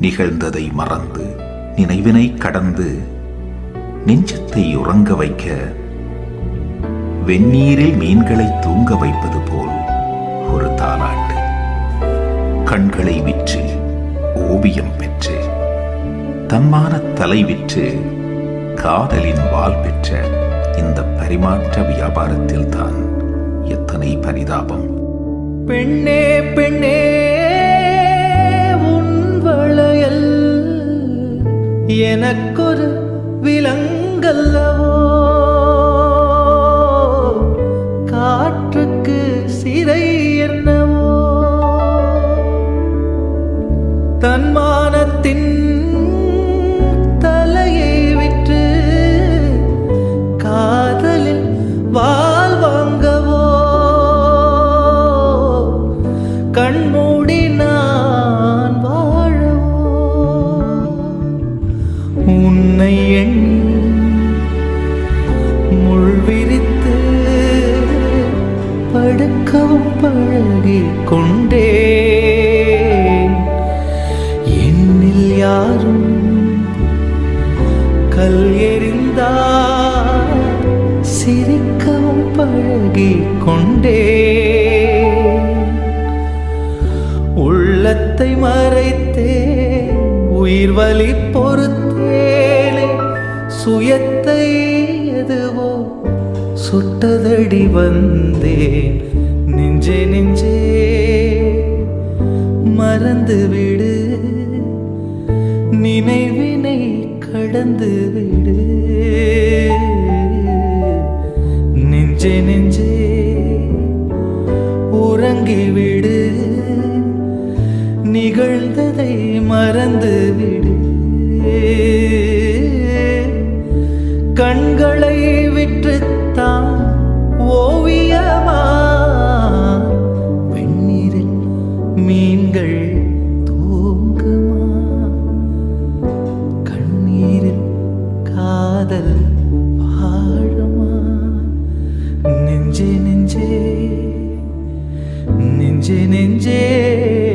நிகழ்ந்ததை மறந்து நினைவினை கடந்து நெஞ்சத்தை உறங்க வைக்க வெந்நீரில் மீன்களை தூங்க வைப்பது போல் ஒரு தாலாட்டு. கண்களை விற்று ஓவியம் பெற்று தன்மான தலை விற்று காதலின் வால் பெற்ற இந்த பரிமாற்ற வியாபாரத்தில் தான் எத்தனை பரிதாபம். பெண்ணே பெண்ணே எனக்கொரு விலங்கல்லவோ? காற்றுக்கு சிறை என்னவோ? தன்மான உன்னை எண்ணி முள் விரித்து படுக்கவும் பழகி கொண்டே என்னில் யாரும் கல் எறிந்தா சிரிக்கவும் பழகி கொண்டே உள்ளத்தை மறைத்தே உயிர் வழி பொறுத்தே சுயத்தை எதுவோ சுட்டதடி வந்தேன். நெஞ்சே நெஞ்சே மறந்து விடு நினைவினை கடந்து விடு நெஞ்சே நெஞ்சே உறங்கிவிடு. நிகழ்ந்ததை மறந்து விடு கண்களை விற்றுத்தான் ஓவியமா? வெந்நீரில் மீன்கள் தூங்குமா? கண்ணீரில் காதல் வாழுமா? நெஞ்சே நெஞ்சே நெஞ்சே நெஞ்சே.